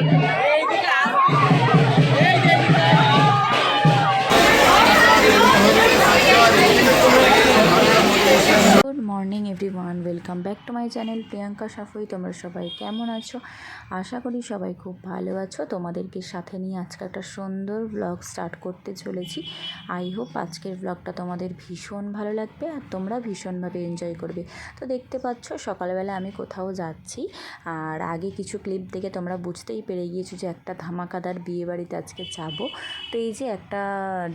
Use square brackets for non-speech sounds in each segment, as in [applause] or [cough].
Good everyone welcome back to my channel Priyanka সাফই তোমরা সবাই কেমন আছো? আশা করি সবাই খুব ভালো আছো। তোমাদেরকে সাথে নিয়ে আজকে একটা সুন্দর ব্লগ স্টার্ট করতে চলেছি। আই হোপ আজকের ব্লগটা তোমাদের ভীষণ ভালো লাগবে আর তোমরা ভীষণভাবে এনজয় করবে। তো দেখতে পাচ্ছ, সকালবেলা আমি কোথাও যাচ্ছি আর আগে কিছু ক্লিপ দেখে তোমরা বুঝতেই পেরে গিয়েছো যে একটা ধামাকাদার বিয়ে বাড়িতে আজকে যাব। তো এই যে একটা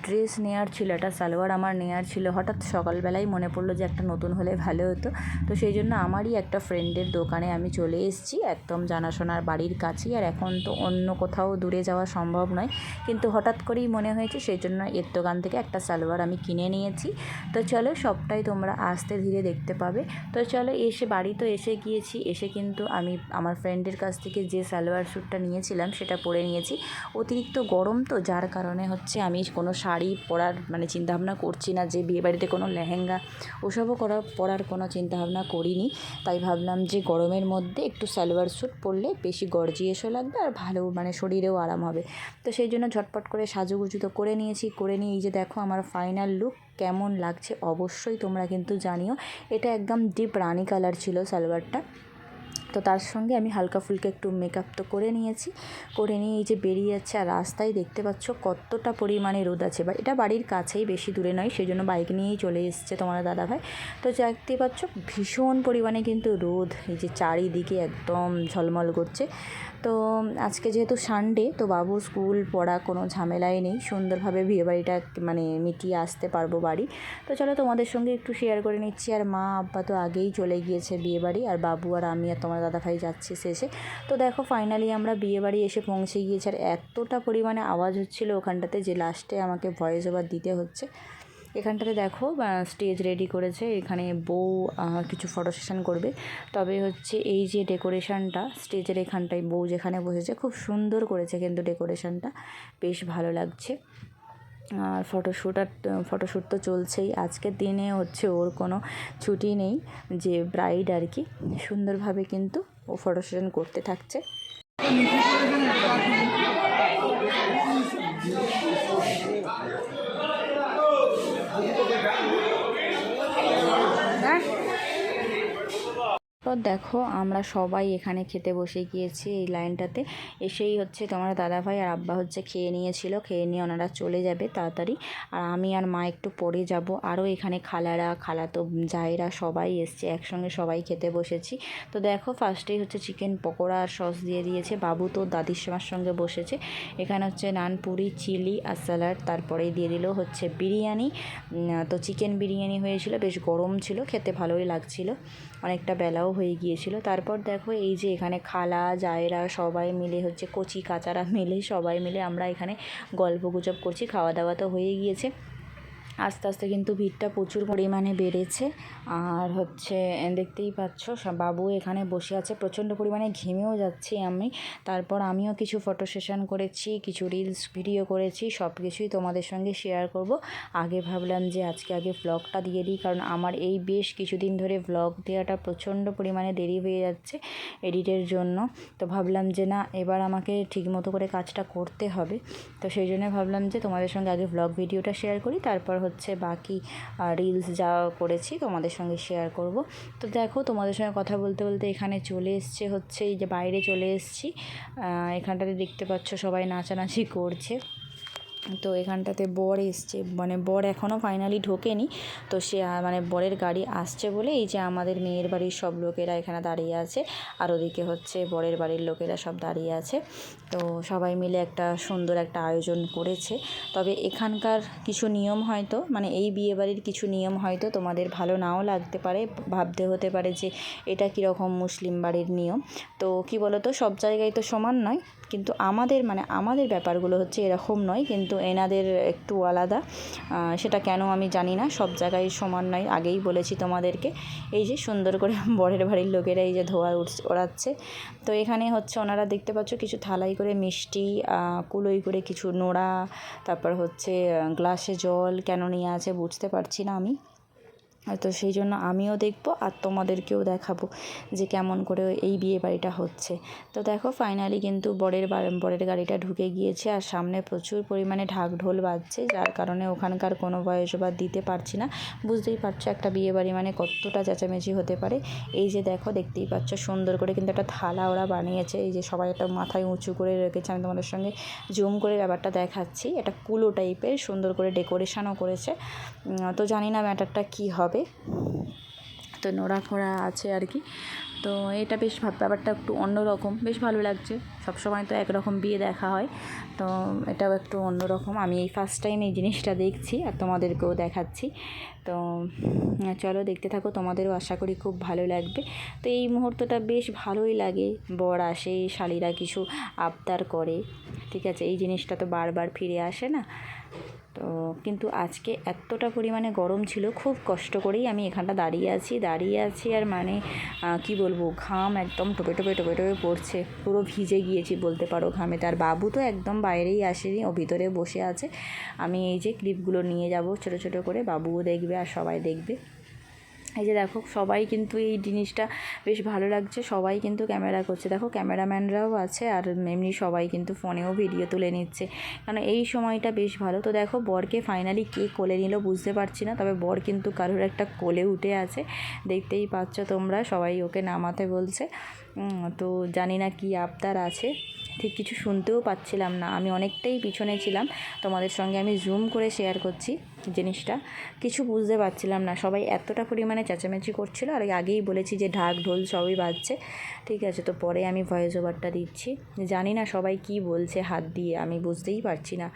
ড্রেস নেয়ার ছিল, একটা সালোয়ার আমার নেয়ার ছিল, হঠাৎ সকালবেলায় মনে পড়ল যে একটা নতুন হলে ভালো হতো। তো সেই জন্য আমারই একটা ফ্রেন্ডের দোকানে আমি চলে এসেছি। একদম জানাশোনার বাড়ির কাছেই। আর এখন তো অন্য কোথাও দূরে যাওয়া সম্ভব নয়। কিন্তু হঠাৎ করেই মনে হয়েছে, সেই জন্য এর দোকান থেকে একটা সালোয়ার আমি কিনে নিয়েছি। তো চলো, সবটাই তোমরা আস্তে ধীরে দেখতে পাবে। তো চলো, এসে বাড়ি তো এসে গিয়েছি। এসে কিন্তু আমি আমার ফ্রেন্ডের কাছ থেকে যে সালোয়ার স্যুটটা নিয়েছিলাম, সেটা পরে নিয়েছি। অতিরিক্ত গরম তো, যার কারণে হচ্ছে আমি কোনো শাড়ি পরার মানে চিন্তাভাবনা করছি না যে বিয়েবাড়িতে কোনো লেহেঙ্গা, ওসবও করা, পরার কোনো চিন্তাভাবনা করিনি। তাই ভাবলাম যে গরমের মধ্যে একটু সালোয়ার স্যুট পরলে বেশি গর্জিয়েসও লাগবে আর ভালো মানে শরীরেও আরাম হবে। তো সেই জন্য ঝটপট করে সাজুগুজু তো করে নিয়েছি, করে নিয়ে এই যে দেখো আমার ফাইনাল লুক কেমন লাগছে অবশ্যই তোমরা কিন্তু জানিও। এটা একদম ডিপ রানি কালার ছিল সালোয়ারটা। তো তার সঙ্গে আমি হালকা ফুলকা একটু মেকআপ তো করে নিয়েছি। করে নিয়ে এই যে বেরিয়ে যাচ্ছে আর রাস্তায় দেখতে পাচ্ছ কতটা পরিমাণে রোদ আছে। বা এটা বাড়ির কাছেই বেশি দূরে নয় সেই জন্য বাইক নিয়েই চলে এসছে তোমার দাদাভাই। তো দেখতে পাচ্ছ ভীষণ পরিমাণে কিন্তু রোদ, এই যে চারিদিকে একদম ঝলমল করছে। তো আজকে যেহেতু সানডে তো বাবুর স্কুল পড়া কোনো ঝামেলাই নেই। সুন্দরভাবে বিয়েবাড়িটা মানে মিটিয়ে আসতে পারব বাড়ি। তো চলো তোমাদের সঙ্গে একটু শেয়ার করে নিচ্ছি। আর মা, আব্বা তো আগেই চলে গিয়েছে বিয়েবাড়ি। আর বাবু আর আমি আর তোমার দাদাভাই যাচ্ছি শেষে। তো দেখো ফাইনালি আমরা বিয়েবাড়ি এসে পৌঁছে গিয়েছি। আর এতটা পরিমাণে আওয়াজ হচ্ছিল ওখানটাতে যে লাস্টে আমাকে ভয়েস ওভার দিতে হচ্ছে। এখানটাতে দেখো স্টেজ রেডি করেছে। এখানে বউ কিছু ফটো সেশন করবে। তবে হচ্ছে এই যে ডেকোরেশনটা স্টেজের এখানটায় বউ যেখানে বসেছে, খুব সুন্দর করেছে কিন্তু ডেকোরেশনটা বেশ ভালো লাগছে। আর ফটোশ্যুট আর ফটোশ্যুট তো চলছেই। আজকের দিনে হচ্ছে ওর কোনো ছুটি নেই, যে ব্রাইড আর কি। সুন্দরভাবে কিন্তু ও ফটো সেশন করতে থাকছে। তো দেখো আমরা সবাই এখানে খেতে বসে গিয়েছি এই লাইনটাতে। এসেই হচ্ছে তোমার দাদাভাই আর আব্বা হচ্ছে খেয়ে নিয়েছিল, খেয়ে নিয়ে ওনারা চলে যাবে তাড়াতাড়ি। আর আমি আর মা একটু পরে যাব। আরও এখানে খালারা, খালাতো জায়রা সবাই এসছে, একসঙ্গে সবাই খেতে বসেছি। তো দেখো ফার্স্টেই হচ্ছে চিকেন পকোড়া আর সস দিয়ে দিয়েছে। বাবু তো দাদির আমার সঙ্গে বসেছে। এখানে হচ্ছে নান, পুরি, চিলি আর স্যালাড তারপরেই দিয়ে দিল হচ্ছে বিরিয়ানি। তো চিকেন বিরিয়ানি হয়েছিল, বেশ গরম ছিল, খেতে ভালোই লাগছিল। অনেকটা বেলাও হয়ে গিয়েছিল। তারপর দেখো এই যে এখানে খালা, জায়রা সবাই মিলে হচ্ছে কচি, কাচারা মিলে সবাই মিলে আমরা এখানে গল্প গুজব করছি। খাওয়া দাওয়া তো হয়ে গিয়েছে। আস্তে আস্তে কিন্তু ভিড়টা প্রচুর পরিমাণে বেড়েছে। আর হচ্ছে, দেখতেই পাচ্ছ বাবু এখানে বসে আছে। প্রচণ্ড পরিমাণে ঘেমেও যাচ্ছি আমি। তারপর আমিও কিছু ফটো সেশন করেছি, কিছু রিলস ভিডিও করেছি সব কিছুই তোমাদের সঙ্গে শেয়ার করব। আগে ভাবলাম যে আজকে আগে ব্লগটা দিয়ে দিই, কারণ আমার এই বেশ কিছুদিন ধরে ব্লগ দেওয়াটা প্রচণ্ড পরিমাণে দেরি হয়ে যাচ্ছে এডিটের জন্য। তো ভাবলাম যে না, এবার আমাকে ঠিকমতো করে কাজটা করতে হবে। তো সেই জন্য ভাবলাম যে তোমাদের সঙ্গে আগে ব্লগ ভিডিওটা শেয়ার করি, তারপর হচ্ছে, বাকি রিলস যা করেছি তোমাদের সঙ্গে শেয়ার করব। তো দেখো, তোমাদের সঙ্গে কথা বলতে বলতে এখানে চলে এসছে হচ্ছে, এই যে বাইরে চলে এসছি। এখানটাতে দেখতে পাচ্ছ সবাই নাচানাচি করছে। তো এখানটাতে বর এসছে। মানে বর এখনও ফাইনালি ঢোকেনি। তো সে মানে বরের গাড়ি আসছে বলে এই যে আমাদের মেয়ের বাড়ির সব লোকেরা এখানে দাঁড়িয়ে আছে। আর ওদিকে হচ্ছে বরের বাড়ির লোকেরা সব দাঁড়িয়ে আছে। তো সবাই মিলে একটা সুন্দর একটা আয়োজন করেছে। তবে এখানকার কিছু নিয়ম হয়তো মানে এই বিয়ে বাড়ির কিছু নিয়ম হয়তো তোমাদের ভালো নাও লাগতে পারে, ভাবতে হতে পারে যে এটা কীরকম মুসলিম বাড়ির নিয়ম। তো কি বলো তো সব জায়গায় তো সমান নয়। কিন্তু আমাদের মানে আমাদের ব্যাপারগুলো হচ্ছে এরকম নয়, কিন্তু এনাদের একটু আলাদা। সেটা কেন আমি জানি না, সব জায়গায় সমান নয়, আগেই বলেছি তোমাদেরকে। এই যে সুন্দর করে [laughs] বরের বাড়ির লোকেরা এই যে ধোয়া ওড়াচ্ছে। তো এখানে হচ্ছে ওনারা দেখতে পাচ্ছ কিছু থালাই করে মিষ্টি কুলোই করে কিছু নোড়া, তারপর হচ্ছে গ্লাসে জল কেন নিয়ে আছে বুঝতে পারছি না আমি। তো সেই জন্য আমিও দেখব আর তোমাদেরকেও দেখাবো যে কেমন করে এই বিয়ে বাড়িটা হচ্ছে। তো দেখো ফাইনালি কিন্তু বরের বরের গাড়িটা ঢুকে গিয়েছে আর সামনে প্রচুর পরিমাণে ঢাক ঢোল বাজছে, যার কারণে ওখানকার কোনো বয়স বা দিতে পারছি না। বুঝতেই পারছ একটা বিয়ে বাড়ি মানে কতটা চেঁচামেচি হতে পারে। এই যে দেখো দেখতেই পাচ্ছ সুন্দর করে কিন্তু একটা থালা ওরা বানিয়েছে, এই যে সবাই একটা মাথায় উঁচু করে রেখেছে, আমি তোমাদের সঙ্গে জুম করে ব্যাপারটা দেখাচ্ছি। একটা কুলো টাইপের সুন্দর করে ডেকোরেশনও করেছে। তো জানি না ম্যাটারটা কী হবে। তো নোড়া ফোড়া আছে আর কি। তো এটা বেশ ব্যাপারটা একটু অন্যরকম। বেশ ভালো লাগছে। সবসময় তো একরকম বিয়ে দেখা হয়। তো এটাও একটু অন্যরকম। আমি এই ফার্স্ট টাইম এই জিনিসটা দেখছি আর তোমাদেরকেও দেখাচ্ছি। তো চলো দেখতে থাকো। তোমাদেরও আশা করি খুব ভালো লাগবে। তো এই মুহূর্তটা বেশ ভালোই লাগে। বর আসে, শালিরা কিছু আবদার করে। ঠিক আছে? এই জিনিসটা তো বারবার ফিরে আসে না। তো কিন্তু আজকে এতটা পরিমাণে গরম ছিল, খুব কষ্ট করেই আমি এখানটা দাঁড়িয়ে আছি দাঁড়িয়ে আছি আর মানে কি বলব, ঘাম একদম টোপে টোপে টোপে টোপে পড়ছে, পুরো ভিজে গিয়েছি বলতে পারো ঘামে। তার বাবু তো একদম বাইরেই আসেনি, ও ভিতরে বসে আছে। আমি এই যে ক্লিপগুলো নিয়ে যাব ছোট ছোট করে, বাবুও দেখবে আর সবাই দেখবে। এই যে দেখো, সবাই কিন্তু এই জিনিসটা বেশ ভালো লাগছে, সবাই কিন্তু ক্যামেরা করছে। দেখো, ক্যামেরাম্যানরাও আছে আর এমনি সবাই কিন্তু ফোনেও ভিডিও তুলে নিচ্ছে। কারণ এই সময়টা বেশ ভালো। তো দেখো, বরকে ফাইনালি কে কোলে নিল বুঝতে পারছি না, তবে বর কিন্তু কারোর একটা কোলে উঠে আছে। দেখতেই পাচ্ছ তোমরা, সবাই ওকে নামাতে বলছে। তো জানি না কি আবদার আছে। ঠিক কিছু শুনতেও পাচ্ছিলাম না। আমি অনেকটাই পিছনে ছিলাম। তোমাদের সঙ্গে আমি জুম করে শেয়ার করছি জিনিসটা। কিছু বুঝতে পারছিলাম না। সবাই এতটা পরিমাণে চেঁচামেচি করছিল। আর আগেই বলেছি যে ঢাক, ঢোল সবই বাজছে। ঠিক আছে, তো পরে আমি ভয়েস ওভারটা দিচ্ছি। জানি না সবাই কি বলছে হাত দিয়ে, আমি বুঝতেই পারছি না।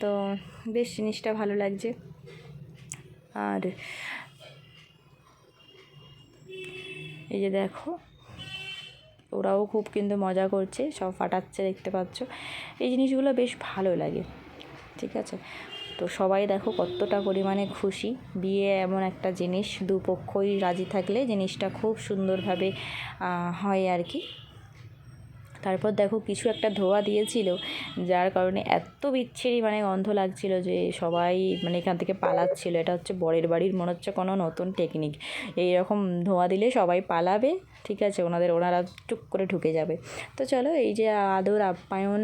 তো বেশ জিনিসটা ভালো লাগছে। আর এই যে দেখো ওরাও খুব কিন্তু মজা করছে, সব ফাটাচ্ছে দেখতে পাচ্ছ। এই জিনিসগুলো বেশ ভালো লাগে, ঠিক আছে? তো সবাই দেখো কতটা পরিমাণে খুশি। বিয়ে এমন একটা জিনিস, দুপক্ষই রাজি থাকলে জিনিসটা খুব সুন্দরভাবে হয় আর কি। তারপর দেখো কিছু একটা ধোয়া দিয়েছিল, যার কারণে এত বিচ্ছিরি মানে গন্ধ লাগছিল যে সবাই মানে এখান থেকে পালাচ্ছিল। এটা হচ্ছে বরের বাড়ির মনে হচ্ছে কোনো নতুন টেকনিক এইরকম ধোঁয়া দিলে সবাই পালাবে, ঠিক আছে? ওনাদের, ওনারা টুক করে ঢুকে যাবে। তো চলো, এই যে আদর, আপ্যায়ন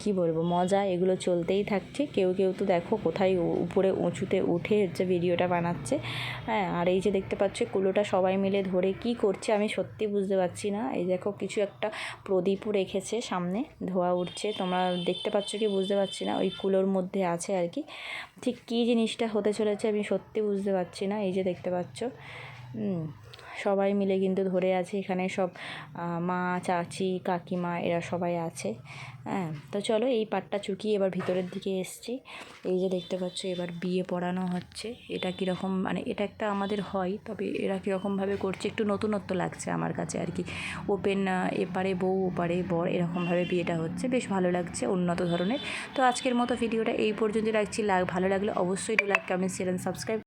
কি বলব, মজা, এগুলো চলতেই থাকছে। কেউ কেউ তো দেখো কোথায় উপরে উঁচুতে উঠে হচ্ছে ভিডিওটা বানাচ্ছে। হ্যাঁ আর এই যে দেখতে পাচ্ছ, কুলোটা সবাই মিলে ধরে কি করছে আমি সত্যি বুঝতে পারছি না। এই দেখো কিছু একটা প্রদীপও রেখেছে সামনে, ধোয়া উঠছে। তোমরা দেখতে পাচ্ছ কি বুঝতে পারছি না, ওই কুলোর মধ্যে আছে আর কি। ঠিক কী জিনিসটা হতে চলেছে আমি সত্যি বুঝতে পারছি না, এই যে দেখতে পাচ্ছ। সবাই মিলে কিন্তু ধরে আছে, এখানে সব মা, চাচি, কাকিমা এরা সবাই আছে। হ্যাঁ তো চলো এই পাটটা চুকিয়ে এবার ভিতরের দিকে এসছি। এই যে দেখতে পাচ্ছ, এবার বিয়ে পড়ানো হচ্ছে। এটা কীরকম মানে এটা একটা আমাদের হয়, তবে এরা কীরকমভাবে করছে, একটু নতুনত্ব লাগছে আমার কাছে আর কি। ওপেন এপারে বউ, ওপারে বর, এরকমভাবে বিয়েটা হচ্ছে। বেশ ভালো লাগছে, উন্নত ধরনের। তো আজকের মতো ভিডিওটা এই পর্যন্ত রাখছি। লাগ, ভালো লাগলে অবশ্যই লাইক, কমেন্ট শেয়ার সাবস্ক্রাইব